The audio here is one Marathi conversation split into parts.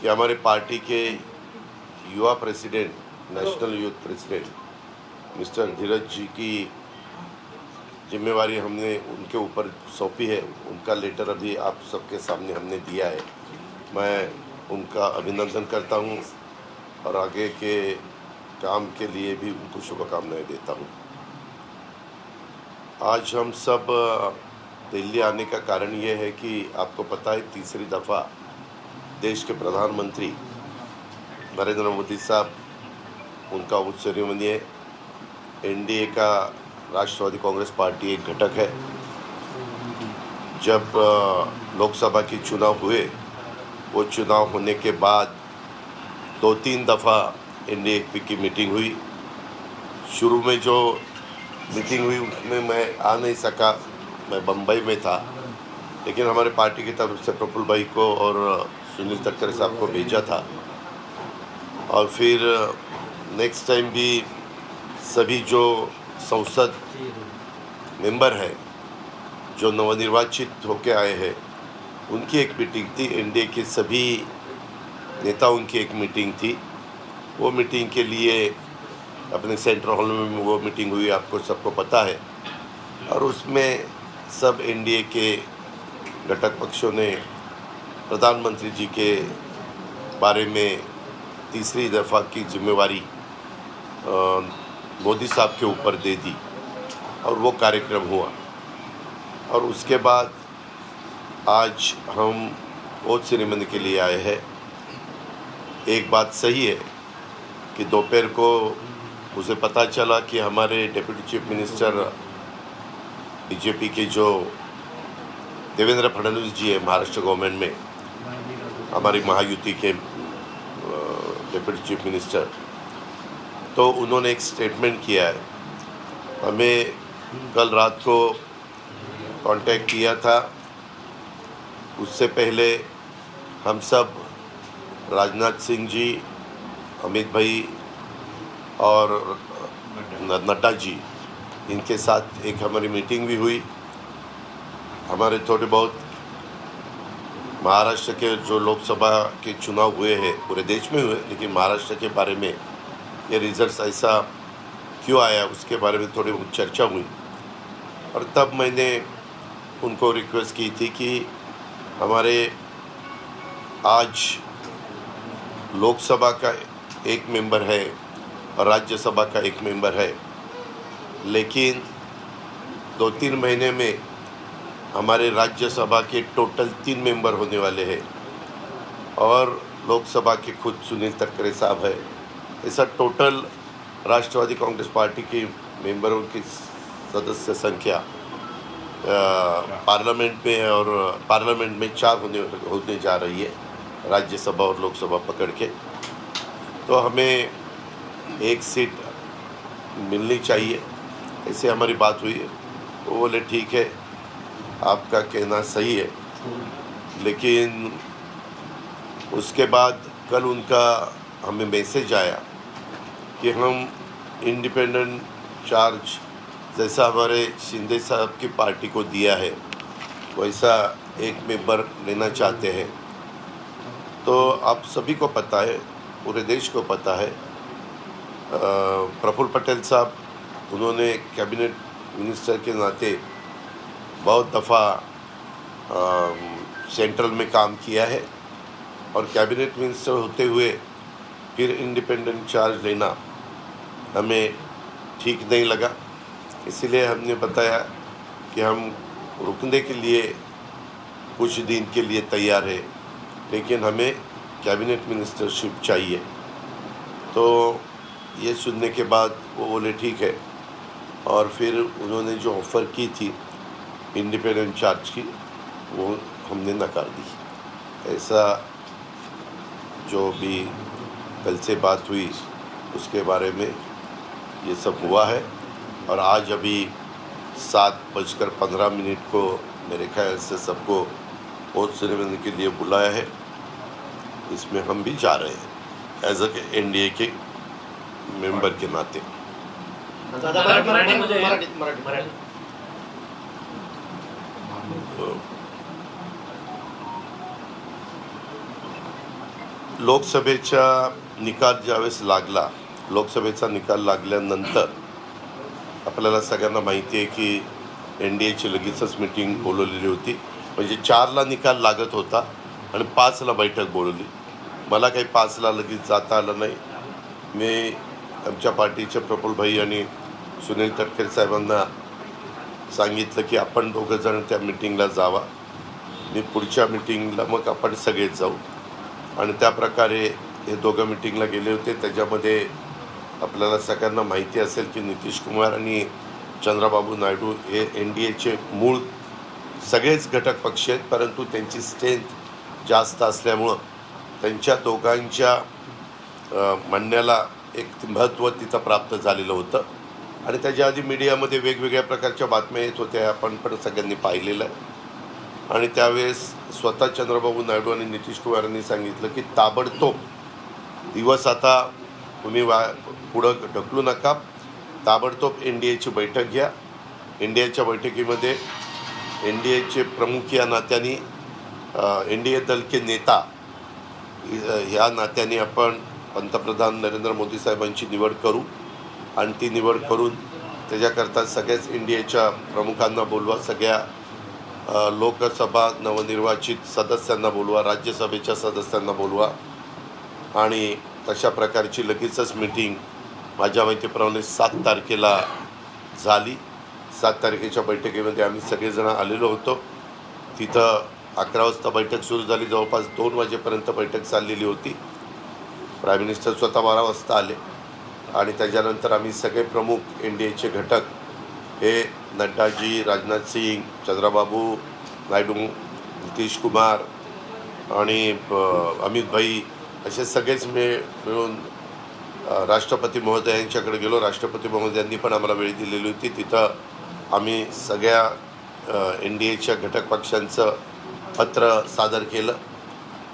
कि हमारे पार्टी के युवा president, national youth president, mister Dheeraj ji की जिम्मेवारी हमने उनके ऊपर सौंपी है। उनका लेटर अभी आप सबके सामने हमने दिया है। मैं उनका अभिनंदन करता हूँ और आगे के काम के लिए भी उनको शुभकामनाएँ देता हूँ। आज हम सब दिल्ली आने का कारण ये है कि आपको पता है तीसरी दफ़ा देश के प्रधानमंत्री नरेंद्र मोदी साहब, उनका उच्च सेरेमनी एनडीए का राष्ट्रवादी कांग्रेस पार्टी एक घटक है। जब लोकसभा के चुनाव हुए, वो चुनाव होने के बाद दो तीन दफ़ा एनडीए की मीटिंग हुई। शुरू में जो मीटिंग हुई, उसमें मैं आ नहीं सका। मैं बम्बई में था। लेकिन हमारे पार्टी की तरफ़ से प्रफुल्ल भाई को और सुनील तटकरे साहब को भेजा था। और फिर नेक्स्ट टाइम भी सभी जो संसद मेंबर हैं, जो नवनिर्वाचित होके आए हैं, उनकी एक मीटिंग थी। एनडीए के सभी नेताओं की एक मीटिंग थी। वो मीटिंग के लिए अपने सेंट्रल हॉल में वो मीटिंग हुई, आपको सबको पता है। और उसमें सब एनडीए के घटक पक्षों ने प्रधानमंत्री जी के बारे में तीसरी दफ़ा की जिम्मेवारी मोदी साहब के ऊपर दे दी और वो कार्यक्रम हुआ। और उसके बाद आज हम वोट सेरेमनी के लिए आए हैं। एक बात सही है कि दोपहर को मुझे पता चला कि हमारे डिप्टी चीफ मिनिस्टर, बीजेपी के जो देवेंद्र फडणवीस जी है महाराष्ट्र गवर्नमेंट में हमारी महायुति के डिप्टी चीफ मिनिस्टर तो उन्होंने एक स्टेटमेंट किया है। हमें कल रात को कांटेक्ट किया था। उससे पहले हम सब, राजनाथ सिंह जी, अमित भाई और नड्डा जी, इनके साथ एक हमारी मीटिंग भी हुई। हमारे थोड़े बहुत महाराष्ट्र के जो लोकसभा के चुनाव हुए हैं, पूरे देश में हुए, लेकिन महाराष्ट्र के बारे में ये रिज़ल्ट ऐसा क्यों आया, उसके बारे में थोड़ी बहुत चर्चा हुई। और तब मैंने उनको रिक्वेस्ट की थी कि हमारे आज लोकसभा का एक मेंबर है और राज्यसभा का एक मेंबर है, लेकिन दो तीन महीने में हमारे राज्यसभा के टोटल तीन मेंबर होने वाले हैं और लोकसभा के खुद सुनील तटकरे साहब है। ऐसा टोटल राष्ट्रवादी कांग्रेस पार्टी के मेंबरों की सदस्य संख्या पार्लियामेंट में और पार्लियामेंट में चार होने होने जा रही है, राज्यसभा और लोकसभा पकड़ के। तो हमें एक सीट मिलनी चाहिए, ऐसे हमारी बात हुई है। वो बोले, ठीक है आपका कहना सही है। लेकिन उसके बाद कल उनका हमें मैसेज आया कि हम इंडिपेंडेंट चार्ज जैसा हमारे शिंदे साहब की पार्टी को दिया है, वैसा एक मेंबर लेना चाहते हैं। तो आप सभी को पता है, पूरे देश को पता है प्रफुल्ल पटेल साहब, उन्होंने कैबिनेट मिनिस्टर के नाते बहुत दफ़ा सेंट्रल में काम किया है और कैबिनेट मिनिस्टर होते हुए फिर इंडिपेंडेंट चार्ज लेना हमें ठीक नहीं लगा। इसलिए हमने बताया कि हम रुकने के लिए कुछ दिन के लिए तैयार है, लेकिन हमें कैबिनेट मिनिस्टरशिप चाहिए। तो ये सुनने के बाद वो बोले, ठीक है। और फिर उन्होंने जो ऑफ़र की थी इंडिपेंडेंट चार्ज की, वो हमने नकार दी। ऐसा जो भी कल से बात हुई, उसके बारे में ये सब हुआ है। और आज अभी सात बजकर पंद्रह मिनट को मेरे ख्याल से सबको वोट सेरेमनी के लिए बुलाया है। इसमें हम भी जा रहे हैं, as a N D A K member के नाते। लोकसभेचा निकाल ज्यावेळेस लागला लोकसभेचा निकाल लागल्यानंतर आपल्याला सगळ्यांना माहिती आहे की एन डी एची लगेचच मिटिंग बोलवलेली होती. म्हणजे चारला निकाल लागत होता आणि पाचला बैठक बोलवली. मला काही पाचला लगेच जाता आलं नाही. मी आमच्या पार्टीचे प्रफुलभाई आणि सुनील तटकरे साहेबांना सांगितलं की आपण दोघंजण त्या मिटिंगला जावा. मी पुढच्या मिटिंगला मग आपण सगळेच जाऊ. आणि त्या प्रकारे हे दोघं मिटिंगला गेले होते. त्याच्यामध्ये आपल्याला सगळ्यांना माहिती असेल की नितीश कुमार आणि चंद्राबाबू नायडू हे एन डी एचे मूळ सगळेच घटक पक्ष आहेत परंतु त्यांची स्ट्रेंथ जास्त असल्यामुळं त्यांच्या दोघांच्या म्हणण्याला एक महत्त्व तिथं प्राप्त झालेलं होतं. आणि त्याच्या आधी मीडियामध्ये वेगवेगळ्या प्रकारच्या बातम्या येत होत्या आपण पण सगळ्यांनी पाहिलेलं आहे. आणि त्यावेळेस स्वतः चंद्रबाबू नायडू आणि नितीश कुमार यांनी सांगितलं की ताबडतोब दिवस आता तुम्ही वा पुढं ढकलू नका. ताबडतोब एन डी एची बैठक घ्या. एन डी एच्या बैठकीमध्ये एन डी एचे प्रमुख या नात्याने एन डी ए दल के नेता या नात्याने आपण पंतप्रधान नरेंद्र मोदी साहेबांची निवड करू. आणि ती निवड करून त्याच्याकरता सगळ्याच एन डी एच्या प्रमुखांना बोलवा सगळ्या लोकसभा नवनिर्वाचित सदस्यांना बोलवा राज्यसभेच्या सदस्यांना बोलवा. आणि तशा प्रकारची लगेचच मीटिंग माझ्या माहितीप्रमाणे सात तारखेला झाली. सात तारखेच्या बैठकीमध्ये आम्ही सगळेजण आलेलो होतो. तिथं अकरा वाजता बैठक सुरू झाली. जवळपास दोन वाजेपर्यंत बैठक चाललेली होती. प्राईम मिनिस्टर स्वतः बारा वाजता आले. आणि त्याच्यानंतर आम्ही सगळे प्रमुख एन डी एचे घटक हे नड्डाजी राजनाथ सिंग चंद्राबाबू नायडू नितीश कुमार आणि अमित भाई असे सगळेच मिळ मिळून राष्ट्रपती महोदयांच्याकडे गेलो. राष्ट्रपती महोदयांनी पण आम्हाला वेळ दिलेली होती. तिथं आम्ही सगळ्या एन डी एच्या घटक पक्षांचं पत्र सादर केलं.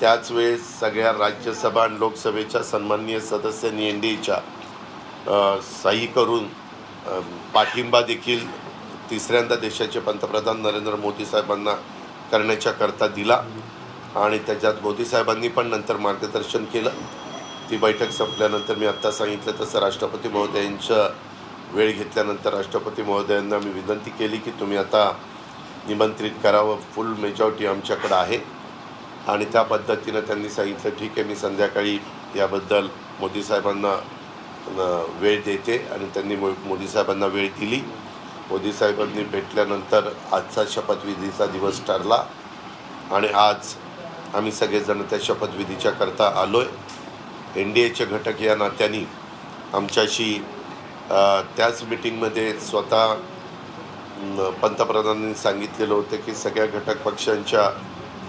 त्याच वेळेस सगळ्या राज्यसभा आणि लोकसभेच्या सन्माननीय सदस्यांनी एन डी एच्या सही करून पाठिंबा देखील तिसऱ्यांदा देशाचे पंतप्रधान नरेंद्र मोदी साहेबांना करण्याच्या करता दिला. आणि त्याच्यात मोदी साहेबांनी पण नंतर मार्गदर्शन केलं. ती बैठक संपल्यानंतर मी आत्ता सांगितलं तसं राष्ट्रपती महोदयांच्या वेळ घेतल्यानंतर राष्ट्रपती महोदयांना मी विनंती केली की तुम्ही आता निमंत्रित करावं. फुल मेजॉरिटी आमच्याकडं आहे. आणि त्या पद्धतीनं त्यांनी सांगितलं ठीक आहे मी संध्याकाळी याबद्दल मोदी साहेबांना वेळ देते आणि त्यांनी मो मोदी साहेबांना वेळ दिली. मोदी साहेबांनी भेटल्यानंतर आजचा शपथविधीचा दिवस ठरला आणि आज आम्ही सगळेजण त्या शपथविधीच्या करता आलो आहे एन डी एचे घटक या नात्याने आमच्याशी त्याच मिटिंगमध्ये स्वतः पंतप्रधानांनी सांगितलेलं होतं की सगळ्या घटक पक्षांच्या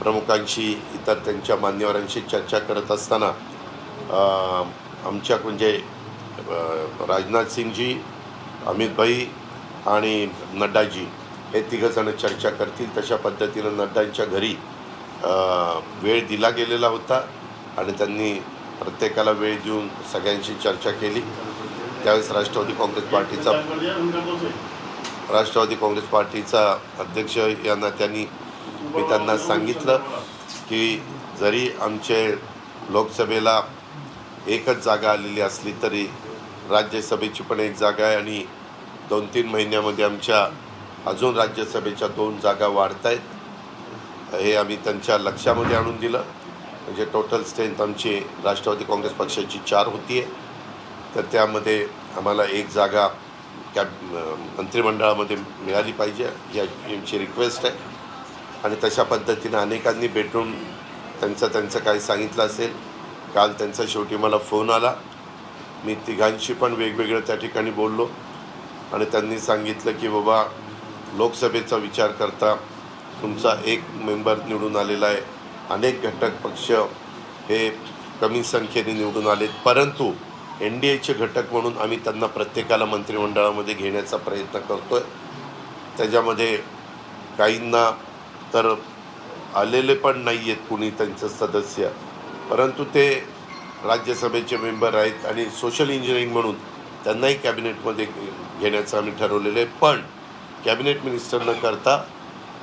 प्रमुखांशी इतर त्यांच्या मान्यवरांशी चर्चा करत असताना आमच्या म्हणजे राजनाथ सिंगजी अमितभाई आणि नड्डाजी हे तिघंजणं चर्चा करतील. तशा पद्धतीनं नड्डांच्या घरी वेळ दिला गेलेला होता आणि त्यांनी प्रत्येकाला वेळ देऊन सगळ्यांशी चर्चा केली. त्यावेळेस राष्ट्रवादी काँग्रेस पार्टीचा राष्ट्रवादी काँग्रेस पार्टीचा अध्यक्ष यांना त्यांनी मी त्यांना सांगितलं की जरी आमचे लोकसभेला एकच जागा आलेली असली तरी राज्यसभेची पण एक जागा आहे आणि दोन तीन महिन्यामध्ये आमच्या अजून राज्यसभेच्या दोन जागा वाढत आहेत हे आम्ही त्यांच्या लक्षामध्ये आणून दिलं. म्हणजे टोटल स्ट्रेंथ आमची राष्ट्रवादी काँग्रेस पक्षाची चार होती आहे तर त्यामध्ये आम्हाला एक जागा कॅब मंत्रिमंडळामध्ये मिळाली पाहिजे या यांची रिक्वेस्ट आहे. आणि तशा पद्धतीनं अनेकांनी भेटून त्यांचं त्यांचं काय सांगितलं असेल. काल त्यांचा शेवटी मला फोन आला. मी तिघांशी पण वेगवेगळं त्या ठिकाणी बोललो. आणि त्यांनी सांगितलं की बाबा लोकसभेचा विचार करता तुमचा एक मेंबर निवडून आलेला आहे. अनेक घटक पक्ष हे कमी संख्येने निवडून आलेत. परंतु एन डी एचे घटक म्हणून आम्ही त्यांना प्रत्येकाला मंत्रिमंडळामध्ये घेण्याचा प्रयत्न करतो आहे त्याच्यामध्ये काहींना तर आलेले पण नाही आहेत कुणी त्यांचं सदस्य. परंतु ते राज्यसभेचे मेंबर आहेत आणि सोशल इंजिनिअरिंग म्हणून त्यांनाही कॅबिनेटमध्ये घेण्याचं आम्ही ठरवलेलं आहे. पण कॅबिनेट मिनिस्टर न करता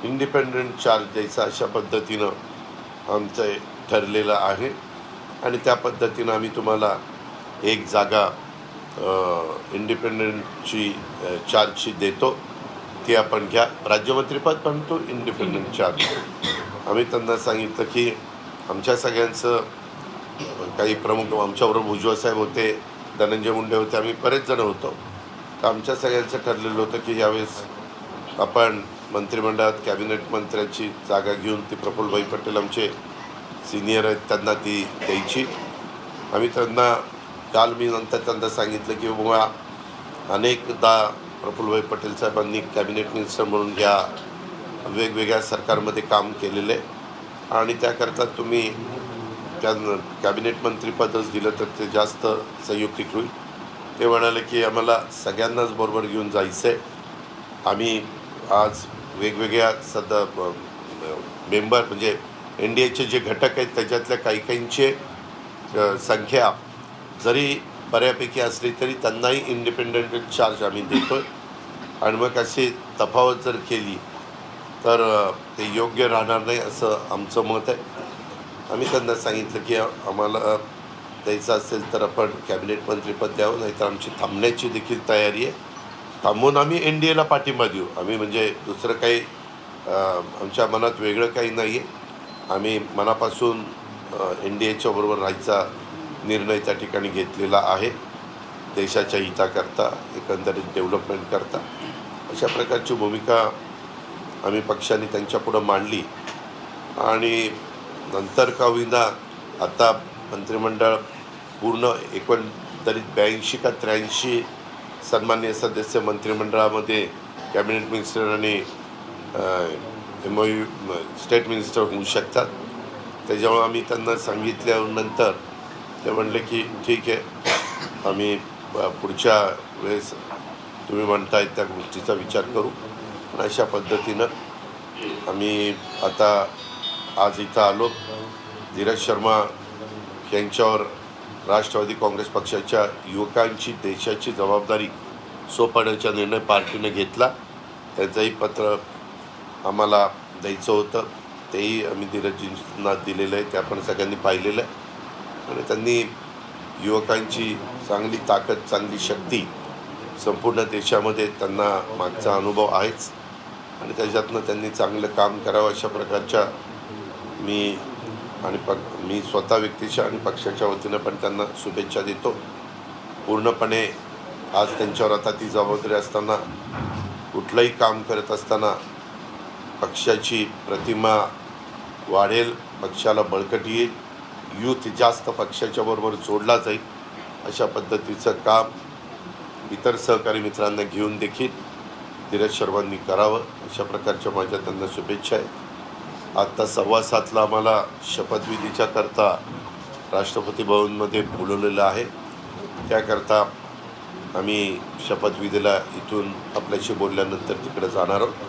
इंडिपेंडंट चार्ज द्यायचा अशा पद्धतीनं आमचं ठरलेलं आहे. आणि त्या पद्धतीनं आम्ही तुम्हाला एक जागा इंडिपेंडंटची चार्जची देतो. ती आपण घ्या. राज्यमंत्रीपद पण तो इंडिपेंडंट चार्ज. आम्ही त्यांना सांगितलं की आमच्या सगळ्यांचं काही प्रमुख आमच्याबरोबर भुजबळ साहेब होते धनंजय मुंडे होते आम्ही बरेच जण होतो. तर आमच्या सगळ्यांचं ठरलेलं होतं की यावेळेस आपण मंत्रिमंडळात कॅबिनेट मंत्र्यांची जागा घेऊन ती प्रफुल्लभाई पटेल आमचे सिनियर आहेत त्यांना ती द्यायची. आम्ही त्यांना काल मी नंतर त्यांना सांगितलं की बुवा अनेकदा प्रफुल्लभाई पटेल साहेबांनी कॅबिनेट मिनिस्टर म्हणून या वेगवेगळ्या सरकारमध्ये काम केलेले आणि त्याकरता तुम्ही त्या कॅबिनेट मंत्रीपदच दिलं तर ते जास्त संयुक्तिक होईल. ते म्हणाले की आम्हाला सगळ्यांनाच बरोबर घेऊन जायचं आहे आम्ही आज वेगवेगळ्या सध्या मेंबर म्हणजे एन डी एचे जे घटक आहेत त्याच्यातल्या काही काहींचे संख्या जरी बऱ्यापैकी असली तरी त्यांनाही इंडिपेंडंट चार्ज आम्ही देतो आहे आणि मग अशी तफावत जर केली तर ते योग्य राहणार नाही असं आमचं मत आहे. आम्ही त्यांना सांगितलं की आम्हाला द्यायचं असेल तर आपण कॅबिनेट मंत्रीपद द्यावं नाहीतर आमची थांबण्याची देखील तयारी आहे. थांबून आम्ही एन डी एला पाठिंबा देऊ. आम्ही म्हणजे दुसरं काही आमच्या मनात वेगळं काही नाही आहे आम्ही मनापासून एन डी एच्या बरोबर राहायचा निर्णय त्या ठिकाणी घेतलेला आहे. देशाच्या हिताकरता एकंदरीत डेव्हलपमेंट करता. अशा प्रकारची भूमिका आम्ही पक्षाने त्यांच्यापुढं मांडली. आणि नंतर का होईना आता मंत्रिमंडळ पूर्ण एकंदरीत ब्याऐंशी का त्र्याऐंशी सन्मान्य सदस्य मंत्रिमंडळामध्ये कॅबिनेट मिनिस्टर आणि एम यू स्टेट मिनिस्टर होऊ शकतात. त्याच्यामुळे आम्ही त्यांना सांगितल्यानंतर ते म्हणले की ठीक आहे आम्ही पुढच्या वेळेस तुम्ही म्हणताय त्या गोष्टीचा विचार करू. आणि अशा पद्धतीनं आम्ही आता आज इथं आलो. धीरज शर्मा यांच्यावर राष्ट्रवादी काँग्रेस पक्षाच्या युवकांची देशाची जबाबदारी सोपवण्याचा निर्णय पार्टीने घेतला. त्याचंही पत्र आम्हाला द्यायचं होतं. तेही आम्ही धीरजींना दिलेलं आहे ते आपण सगळ्यांनी पाहिलेलं आहे. आणि त्यांनी युवकांची चांगली ताकद चांगली शक्ती संपूर्ण देशामध्ये त्यांना मागचा अनुभव आहेच. आणि त्याच्यातनं त्यांनी चांगलं काम करावं अशा प्रकारच्या मी आणि पक मी स्वतः व्यक्तीच्या आणि पक्षाच्या वतीनं पण त्यांना शुभेच्छा देतो. पूर्णपणे आज त्यांच्यावर आता ती जबाबदारी असताना कुठलंही काम करत असताना पक्षाची प्रतिमा वाढेल पक्षाला बळकट येईल यूथ जास्त पक्षाच्या बरोबर जोडला जाईल अशा पद्धतीचं काम इतर सहकारी मित्रांना घेऊन देखील धीरज शर्मांनी करावं अशा प्रकारच्या माझ्या त्यांना शुभेच्छा आहेत. आत्ता सव्वा सातला आम्हाला शपथविधीच्या करता राष्ट्रपती भवनमध्ये बोलवलेलं आहे. त्याकरता आम्ही शपथविधीला इथून आपल्याशी बोलल्यानंतर तिकडे जाणार आहोत.